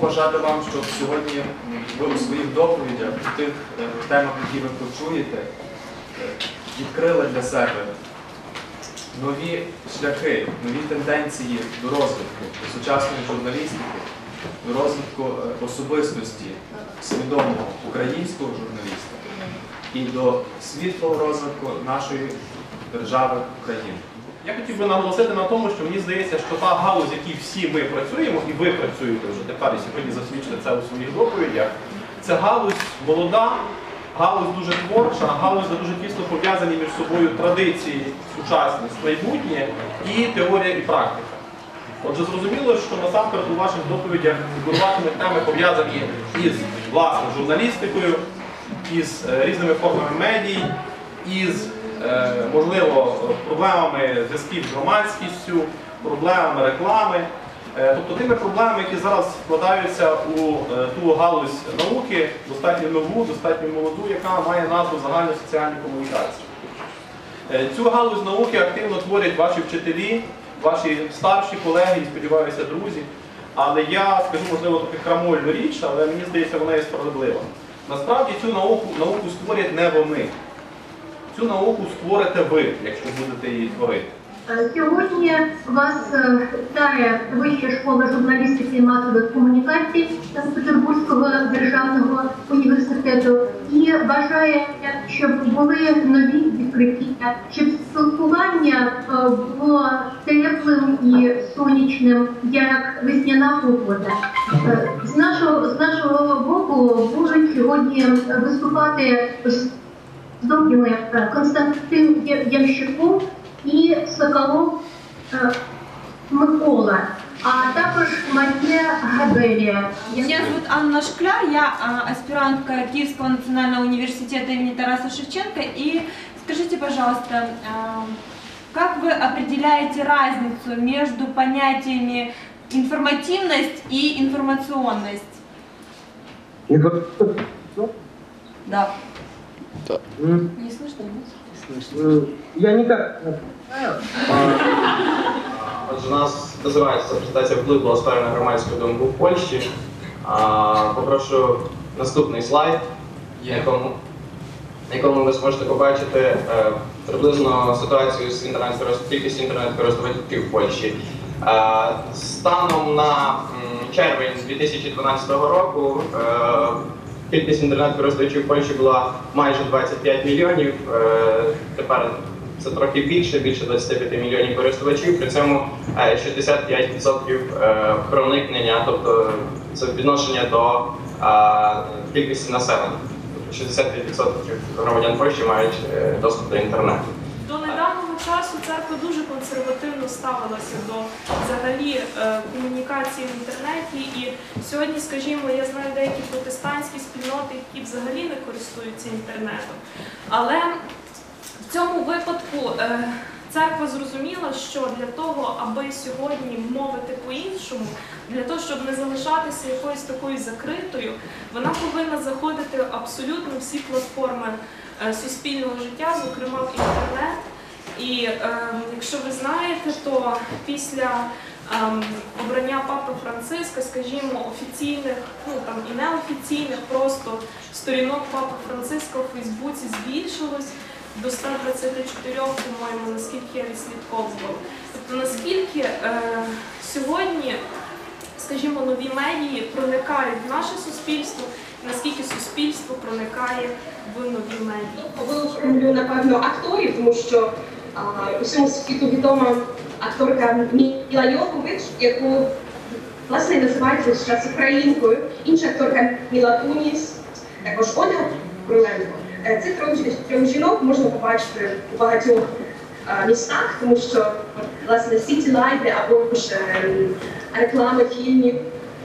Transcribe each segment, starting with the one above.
побажати вам, щоб сьогодні ви у своїх доповідях, у тих е, темах, які ви почуєте, е, відкрили для себе нові шляхи, нові тенденції до розвитку до сучасної журналістики, до розвитку е, особистості свідомого українського журналіста і до світлого розвитку нашої держави України. Я хотів би наголосити на тому, що мені здається, що та галузь, в якій всі ми працюємо, і ви працюєте вже тепер і сьогодні засвідчите це у своїх доповідях, це галузь молода, галузь дуже творча, галузь, де дуже тісно пов'язані між собою традиції, сучасність, майбутнє і теорія і практика. Отже, зрозуміло, що насамперед у ваших доповідях фігуруватимуть теми пов'язані із власне журналістикою, із е, різними формами медій, із можливо проблемами зв'язків з громадськістю, проблемами реклами, Е, тобто тими проблемами, які зараз вкладаються у е, ту галузь науки, достатньо нову, достатньо молоду, яка має назву загальні соціальні комунікації. Е, Цю галузь науки активно творять ваші вчителі, ваші старші колеги і, сподіваюся, друзі. Але я скажу, можливо, таку крамольну річ, але мені здається, вона є справедлива. Насправді цю науку, науку створять не вони. Цю науку створите ви, якщо будете її творити. Е, Сьогодні вас е, вітає Вища школа журналістики і масових комунікацій Санкт-Петербурзького державного університету і бажає, щоб були нові відкриття, щоб спілкування е, було теплим і сонячним, як весняна погода. Е, З нашого з нашого боку будуть сьогодні виступати з добрими е, Константин Я- Ямщиков і Соколов е, Микола, а також Марія Габелія. Меня зовут Анна Шкляр, я а, аспирантка Киевского национального университета имени Тараса Шевченко. И скажите, пожалуйста, а, как вы определяете разницу между понятиями информативность и информационность? Да. М, Не слышно? м, Я никак. Отже, у нас називається презентація вплив блогосфери на громадську думку в Польщі. А, Попрошу наступний слайд, на якому, на якому ви зможете побачити е, приблизно ситуацію з інтернет кількістю інтернет-користувачів в Польщі. Е, Станом на червень 2012 року е, кількість інтернет-користувачів в Польщі була майже 25 мільйонів. Е, Тепер це трохи більше, більше 25 мільйонів користувачів. При цьому е, 65% е, проникнення, тобто це відношення до е, кількості населення. Тобто 65% громадян Польщі мають е, доступ до інтернету. Часу церква дуже консервативно ставилася до взагалі е, комунікації в інтернеті. І сьогодні, скажімо, я знаю деякі протестантські спільноти, які взагалі не користуються інтернетом. Але в цьому випадку е, церква зрозуміла, що для того, аби сьогодні мовити по-іншому, для того, щоб не залишатися якоюсь такою закритою, вона повинна заходити абсолютно всі платформи е, суспільного життя, зокрема в інтернет. І е, якщо ви знаєте, то після ем, обрання папи Франциска, скажімо, офіційних, ну там і неофіційних, просто сторінок папи Франциска у Фейсбуці збільшилось до 124, по-моєму, наскільки я відслідковувала. Тобто наскільки е, сьогодні, скажімо, нові медії проникають в наше суспільство, наскільки суспільство проникає в нові медії. виокремлю, напевно, акторів, тому що усьому світу відома акторка Міла Йовович, яку власне називається зараз українкою. Інша акторка Міла Туніс, також Ольга Короленко. Е, Цих трьох жінок можна побачити у багатьох містах, тому що власне сіті-лайти або ж ем, реклами фільмів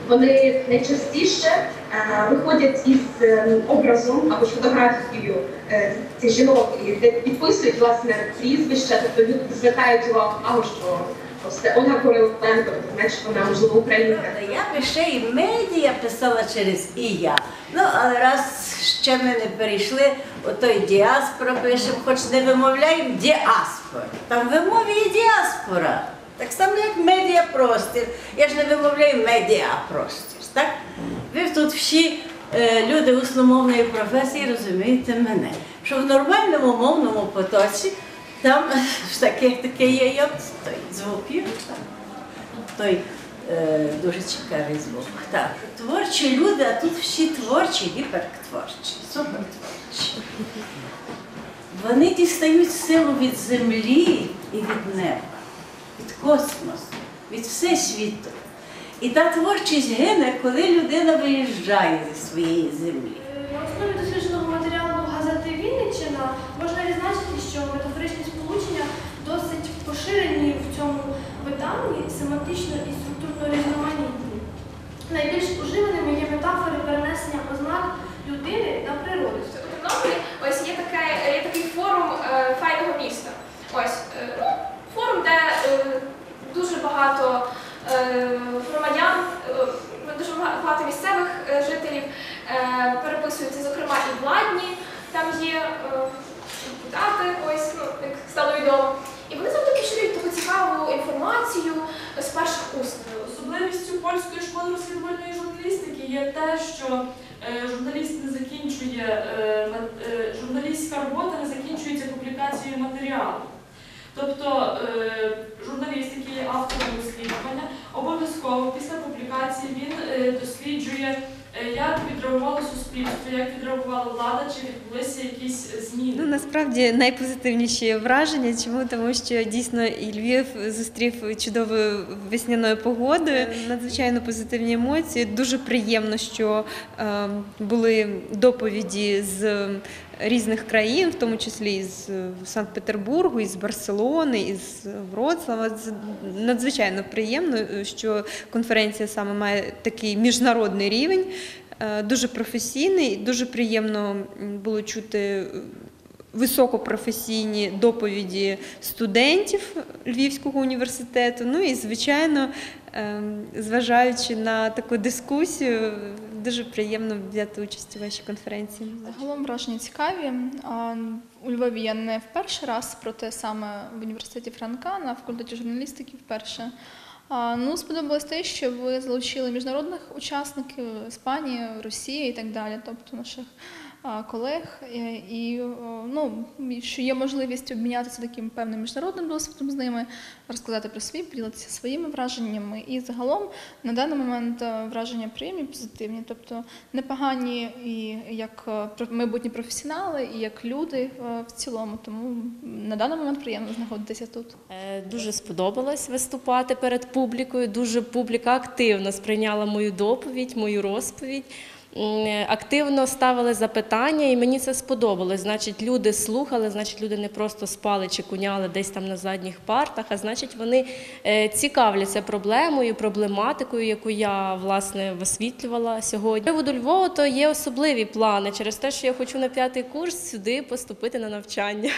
вони найчастіше е, виходять із ем, образом або ж фотографією е, цих жінок де підписують власне прізвища, тобто люди звертають увагу, що ось це Ольга Короленко, значить вона можливо українка. Я би ще і медіа писала через і я. Ну, але раз ще ми не перейшли, ото і діаспора пишемо, хоч не вимовляємо діаспора. Там вимові є діаспора. Так само, як медіапростір. Я ж не вимовляю медіапростір. Так? Ви тут всі е, люди усномовної професії розумієте мене, що в нормальному мовному потоці там таке, таке є як той звук, є, той е, дуже цікавий звук. Так, творчі люди, а тут всі творчі, гіпертворчі, супертворчі. Вони дістають силу від землі і від неба, від космосу, від всесвіту. І та творчість гине, коли людина виїжджає зі своєї землі. На основі дослідженого матеріалу газети Вінниччина можна відзначити, що метафоричні сполучення досить поширені в цьому виданні, семантично і структурно різноманітні. Найбільш уживаними є метафори перенесення ознак людини на природу. У Тернополі ось є, таке, є такий форум е, файного міста. Ось е, ну, форум, де е, дуже багато е, громадян, е, дуже багато місцевих е, жителів е, зокрема владні, там є е, депутати, ось ну, як стало відомо. І вони завжди поширюють таку цікаву інформацію з перших уст. Особливістю польської школи розслідувальної журналістики є те, що е, журналіст не закінчує е, журналістська робота не закінчується публікацією матеріалу. Тобто журналіст, який є автором розслідування, обов'язково після публікації він е, досліджує, е, як відреагувало суспільство, як відреагувала влада, чи відбулися якісь зміни. Ну насправді найпозитивніші враження. Чому? Тому що дійсно і Львів зустрів чудовою весняною погодою, надзвичайно позитивні емоції. Дуже приємно, що е, були доповіді з різних країн, в тому числі з Санкт-Петербургу, із Барселони, із Вроцлава. Це надзвичайно приємно, що конференція саме має такий міжнародний рівень. Е, Дуже професійний, дуже приємно було чути е, високопрофесійні доповіді студентів Львівського університету. Ну і, звичайно, ем, зважаючи на таку дискусію, дуже приємно взяти участь у вашій конференції. Загалом враження цікаві. У Львові я не в перший раз, проте саме в університеті Франка на факультеті журналістики вперше. Ну, сподобалось те, що ви залучили міжнародних учасників Іспанії, Росії і так далі, тобто наших колег, і, і ну, що є можливість обмінятися таким певним міжнародним досвідом з ними, розказати про свій, поділитися своїми враженнями. І загалом на даний момент е, враження приємні, позитивні, тобто непогані і як е, майбутні професіонали, і як люди е, в цілому. Тому на даний момент приємно знаходитися тут. Е, Дуже сподобалось виступати перед публікою. Дуже публіка активно сприйняла мою доповідь, мою розповідь. Активно ставили запитання, і мені це сподобалось. Значить, люди слухали, значить, люди не просто спали чи куняли десь там на задніх партах, а значить, вони е, цікавляться проблемою, проблематикою, яку я власне висвітлювала сьогодні. Приводу Львова, то є особливі плани через те, що я хочу на п'ятий курс сюди поступити на навчання.